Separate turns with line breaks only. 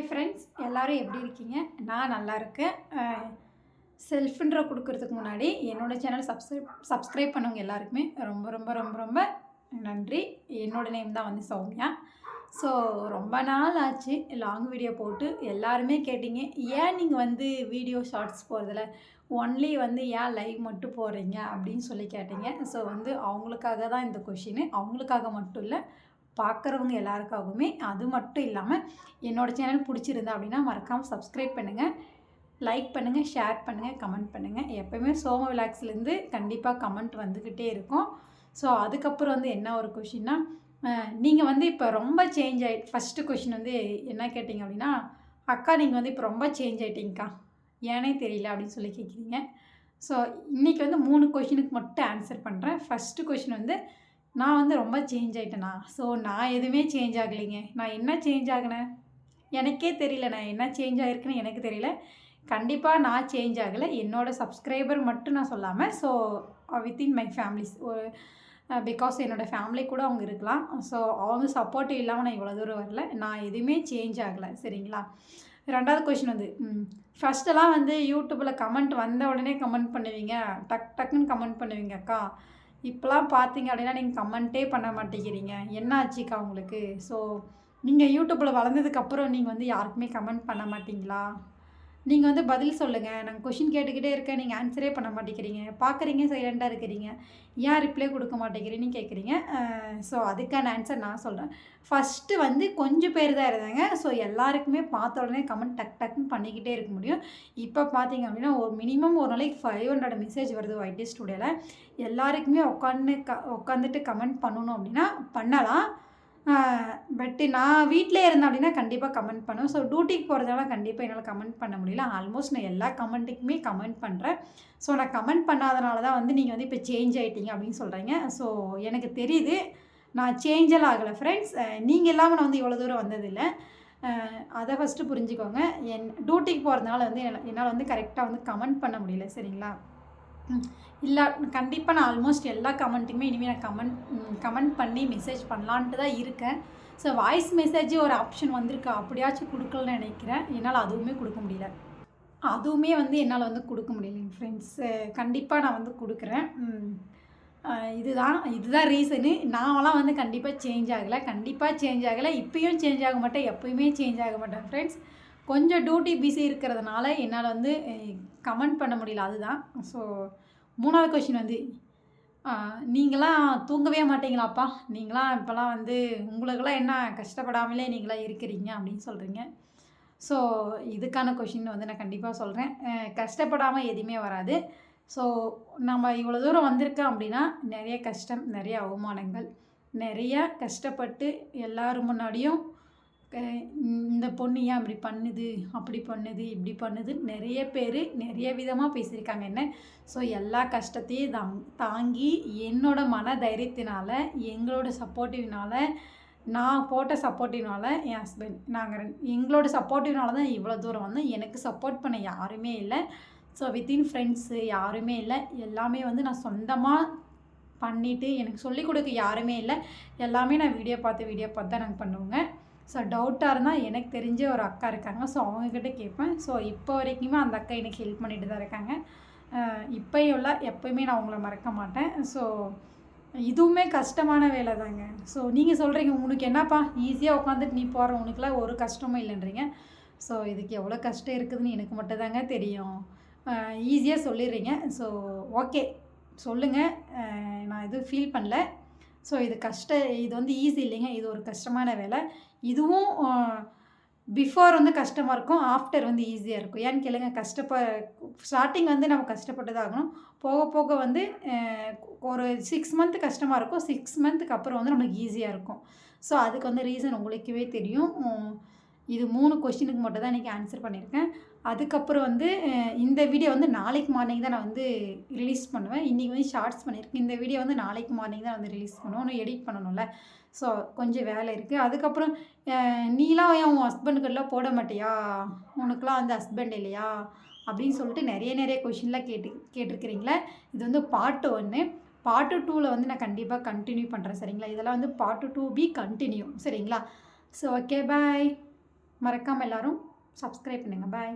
Hi friends எல்லோரும் எப்படி இருக்கீங்க? நான் நல்லா இருக்கேன். செல்ஃப்ன்ற கொடுக்கறதுக்கு முன்னாடி என்னோட சேனல் சப்ஸ்கிரைப் சப்ஸ்கிரைப் பண்ணவங்க எல்லாருக்குமே ரொம்ப ரொம்ப ரொம்ப ரொம்ப நன்றி. என்னோட நேம் தான் வந்து சௌமியா. ஸோ ரொம்ப நாள் ஆச்சு லாங் வீடியோ போட்டு எல்லாருமே கேட்டீங்க ஏன் நீங்கள் வந்து வீடியோ ஷார்ட்ஸ் போகிறதில்ல ஒன்லி வந்து ஏன் லைவ் மட்டும் போகிறீங்க அப்படின்னு சொல்லி கேட்டீங்க. ஸோ வந்து அவங்களுக்காக தான் இந்த கொஷின் அவங்களுக்காக மட்டும் இல்லை பார்க்குறவங்க எல்லாருக்காகவுமே அது மட்டும் இல்லாமல் என்னோடய சேனல் பிடிச்சிருந்தா அப்படின்னா மறக்காமல் சப்ஸ்கிரைப் பண்ணுங்கள் லைக் பண்ணுங்கள் ஷேர் பண்ணுங்கள் கமெண்ட் பண்ணுங்கள் எப்போயுமே சோம விலாக்ஸ்லேருந்து கண்டிப்பாக கமெண்ட் வந்துக்கிட்டே இருக்கும். ஸோ அதுக்கப்புறம் வந்து என்ன ஒரு கொஷின்னா நீங்கள் வந்து இப்போ ரொம்ப சேஞ்ச் ஆகி ஃபஸ்ட்டு கொஷின் வந்து என்ன கேட்டிங்க அப்படின்னா அக்கா நீங்கள் வந்து இப்போ ரொம்ப சேஞ்ச் ஆகிட்டீங்கக்கா ஏனே தெரியல அப்படின்னு சொல்லி கேட்குறீங்க ஸோ இன்றைக்கி வந்து மூணு கொஷினுக்கு மட்டும் ஆன்சர் பண்ணுறேன் ஃபஸ்ட்டு கொஷின் வந்து நான் வந்து ரொம்ப சேஞ்ச் ஆகிட்டேனா ஸோ நான் எதுவுமே சேஞ்ச் ஆகலைங்க. நான் என்ன சேஞ்ச் ஆகினேன்? எனக்கே தெரியல. நான் என்ன சேஞ்ச் ஆகிருக்குன்னு எனக்கு தெரியல. கண்டிப்பாக நான் சேஞ்ச் ஆகலை. என்னோடய சப்ஸ்கிரைபர் மட்டும் நான் சொல்லாமல் ஸோ வித்தின் மை ஃபேமிலிஸ் ஒரு பிகாஸ் என்னோடய ஃபேமிலி கூட அவங்க இருக்கலாம். ஸோ அவங்க சப்போர்ட்டிவ் இல்லாமல் நான் இவ்வளோ தூரம் வரல. நான் எதுவுமே சேஞ்ச் ஆகலை. சரிங்களா? ரெண்டாவது கொஷின் வந்து ஃபஸ்ட்டெல்லாம் வந்து யூடியூப்பில் கமெண்ட் வந்த உடனே கமெண்ட் பண்ணுவீங்க. டக் டக்குன்னு கமெண்ட் பண்ணுவீங்க அக்கா. இப்போலாம் பார்த்தீங்க அப்படின்னா நீங்கள் கமெண்ட்டே பண்ண மாட்டேங்கிறீங்க. என்ன ஆச்சுக்கா உங்களுக்கு ஸோ நீங்கள் யூடியூப்பில் வளர்ந்ததுக்கப்புறம் நீங்கள் வந்து யாருக்குமே கமெண்ட் பண்ண மாட்டிங்களா? நீங்கள் வந்து பதில் சொல்லுங்கள் நாங்கள் கொஷின் கேட்டுக்கிட்டே இருக்கேன். நீங்கள் ஆன்சரே பண்ண மாட்டேங்கிறீங்க. பார்க்குறீங்க சைலண்டாக இருக்கிறீங்க. ஏன் ரிப்ளை கொடுக்க மாட்டேங்கிறீன்னு கேட்குறீங்க ஸோ அதுக்கான ஆன்சர் நான் சொல்கிறேன் ஃபஸ்ட்டு வந்து கொஞ்சம் பேர் தான் இருந்தாங்க. ஸோ எல்லாருக்குமே பார்த்த உடனே கமெண்ட் டக் டக்குன்னு பண்ணிக்கிட்டே இருக்க முடியும். இப்போ பார்த்தீங்க அப்படின்னா ஒரு மினிமம் ஒரு நாளைக்கு ஃபைவ் ஹண்ட்ரட் மெசேஜ் வருது ஒயிட்டி ஸ்டூடியோவில் எல்லாருக்குமே உட்காந்து க உட்காந்துட்டு கமெண்ட் பண்ணணும் அப்படின்னா பண்ணலாம். பட்டு நான் வீட்டிலே இருந்தேன் அப்படின்னா கண்டிப்பாக கமெண்ட் பண்ணுவேன். ஸோ டியூட்டிக்கு போகிறதால கண்டிப்பாக என்னால் கமெண்ட் பண்ண முடியல. ஆல்மோஸ்ட் நான் எல்லா கமெண்ட்டுக்குமே கமெண்ட் பண்ணுறேன் ஸோ நான் கமெண்ட் பண்ணாதனால தான் வந்து நீங்கள் வந்து இப்போ சேஞ்ச் ஆகிட்டீங்க அப்படின்னு சொல்கிறீங்க ஸோ எனக்கு தெரியுது. நான் சேஞ்செல்லாம் ஆகலை ஃப்ரெண்ட்ஸ் நீங்கள் இல்லாமல் நான் வந்து இவ்வளோ தூரம் வந்ததில்லை. அதை ஃபஸ்ட்டு புரிஞ்சுக்கோங்க. என் டியூட்டிக்கு போகிறதுனால வந்து என்னால் வந்து கரெக்டாக வந்து கமெண்ட் பண்ண முடியல சரிங்களா? இல்லை கண்டிப்பாக நான் ஆல்மோஸ்ட் எல்லா கமெண்ட்டுமே இனிமேல் நான் கமெண்ட் கமெண்ட் பண்ணி மெசேஜ் பண்ணலான்ட்டு தான் இருக்கேன். ஸோ வாய்ஸ் மெசேஜ் ஒரு ஆப்ஷன் வந்திருக்கு. அப்படியாச்சும் கொடுக்கலன்னு நினைக்கிறேன். என்னால் அதுவுமே கொடுக்க முடியல. அதுவுமே வந்து என்னால் வந்து கொடுக்க முடியலைங்க ஃப்ரெண்ட்ஸு கண்டிப்பாக நான் வந்து கொடுக்குறேன். இதுதான் இதுதான் ரீசனு நான்லாம் வந்து கண்டிப்பாக சேஞ்ச் ஆகலை. கண்டிப்பாக சேஞ்ச் ஆகலை. இப்போயும் சேஞ்ச் ஆக மாட்டேன். எப்போயுமே சேஞ்ச் ஆக மாட்டேன் ஃப்ரெண்ட்ஸ் கொஞ்சம் டியூட்டி பிஸி இருக்கிறதுனால என்னால் வந்து கமெண்ட் பண்ண முடியல அதுதான். ஸோ மூணாவது கொஷின் வந்து நீங்களாம் தூங்கவே மாட்டீங்களாப்பா? நீங்களாம் இப்போலாம் வந்து உங்களுக்கெல்லாம் என்ன கஷ்டப்படாமலே நீங்களாம் இருக்கிறீங்க அப்படின்னு சொல்கிறீங்க ஸோ இதுக்கான கொஷின் வந்து நான் கண்டிப்பாக சொல்கிறேன் கஷ்டப்படாமல் எதுவுமே வராது. ஸோ நம்ம இவ்வளோ தூரம் வந்திருக்கோம் அப்படின்னா நிறைய கஷ்டம் நிறைய அவமானங்கள் நிறைய கஷ்டப்பட்டு எல்லோரும் முன்னாடியும் இந்த பொண்ணு ஏன் அப்படி பண்ணுது? அப்படி பண்ணுது இப்படி பண்ணுது. நிறைய பேர் நிறைய விதமாக பேசியிருக்காங்க. என்ன? ஸோ எல்லா கஷ்டத்தையும் தாங் தாங்கி என்னோட மன தைரியத்தினால எங்களோட சப்போர்ட்டிவ்னால நான் போட்ட சப்போர்ட்டிவ்னால என் ஹஸ்பண்ட் நாங்கள் எங்களோட சப்போர்ட்டிவ்னால தான் இவ்வளோ தூரம் வந்தோம் எனக்கு சப்போர்ட் பண்ண யாருமே இல்லை. ஸோ வித்தின் ஃப்ரெண்ட்ஸு யாருமே இல்லை. எல்லாமே வந்து நான் சொந்தமாக பண்ணிவிட்டு எனக்கு சொல்லிக் கொடுக்க யாருமே இல்லை. எல்லாமே நான் வீடியோ பார்த்து வீடியோ பார்த்து தான் நாங்கள் பண்ணுவோங்க. ஸோ டவுட்டாக இருந்தால் எனக்கு தெரிஞ்ச ஒரு அக்கா இருக்காங்க. ஸோ அவங்கக்கிட்ட கேட்பேன். ஸோ இப்போ வரைக்குமே அந்த அக்கா எனக்கு ஹெல்ப் பண்ணிட்டு தான் இருக்காங்க. இப்போயும் இல்லை எப்போயுமே நான் அவங்கள மறக்க மாட்டேன். ஸோ இதுவுமே கஷ்டமான வேலை தாங்க. ஸோ நீங்கள் சொல்கிறீங்க உனக்கு என்னப்பா? ஈஸியாக உட்காந்துட்டு நீ போகிற உனக்குலாம் ஒரு கஷ்டமும் இல்லைன்றீங்க. ஸோ இதுக்கு எவ்வளோ கஷ்டம் இருக்குதுன்னு எனக்கு மட்டும் தாங்க தெரியும். ஈஸியாக சொல்லிடுறீங்க. ஸோ ஓகே சொல்லுங்கள் நான் எதுவும் ஃபீல் பண்ணல. ஸோ இது கஷ்ட இது வந்து ஈஸி இல்லைங்க. இது ஒரு கஷ்டமான வேலை. இதுவும் பிஃபோர் வந்து கஷ்டமாக இருக்கும். ஆஃப்டர் வந்து ஈஸியாக இருக்கும். ஏன்னு கேளுங்க கஷ்டப்ப ஸ்டார்டிங் வந்து நம்ம கஷ்டப்பட்டு தான் ஆகணும். போக போக வந்து ஒரு சிக்ஸ் மந்த் கஷ்டமாக இருக்கும். சிக்ஸ் மந்த்துக்கு அப்புறம் வந்து நம்மளுக்கு ஈஸியாக இருக்கும். ஸோ அதுக்கு வந்து ரீசன் உங்களுக்குவே தெரியும். இது மூணு கொஷினுக்கு மட்டும் தான் இன்றைக்கி ஆன்சர் பண்ணியிருக்கேன். அதுக்கப்புறம் வந்து இந்த வீடியோ வந்து நாளைக்கு மார்னிங் தான் நான் வந்து ரிலீஸ் பண்ணுவேன். இன்றைக்கி வந்து ஷார்ட்ஸ் பண்ணியிருக்கேன். இந்த வீடியோ வந்து நாளைக்கு மார்னிங் தான் வந்து ரிலீஸ் பண்ணுவோம் ஒன்று எடிட் பண்ணணும்ல. ஸோ கொஞ்சம் வேலை இருக்குது அதுக்கப்புறம் நீலாம் என் உன் ஹஸ்பண்டுக்கெல்லாம் போட மாட்டியா? உனக்குலாம் வந்து ஹஸ்பண்ட் இல்லையா? அப்படின்னு சொல்லிட்டு நிறைய நிறைய கொஷின்லாம் கேட்டு கேட்டிருக்கிறீங்களே. இது வந்து பாட்டு ஒன்று பாட்டு டூவில் வந்து நான் கண்டிப்பாக கண்டினியூ பண்ணுறேன் சரிங்களா? இதெல்லாம் வந்து பாட்டு டூ பி கண்டினியூ சரிங்களா? ஸோ ஓகே பாய் மறக்காமல் எல்லோரும் சப்ஸ்கிரைப் பண்ணுங்கள் பாய்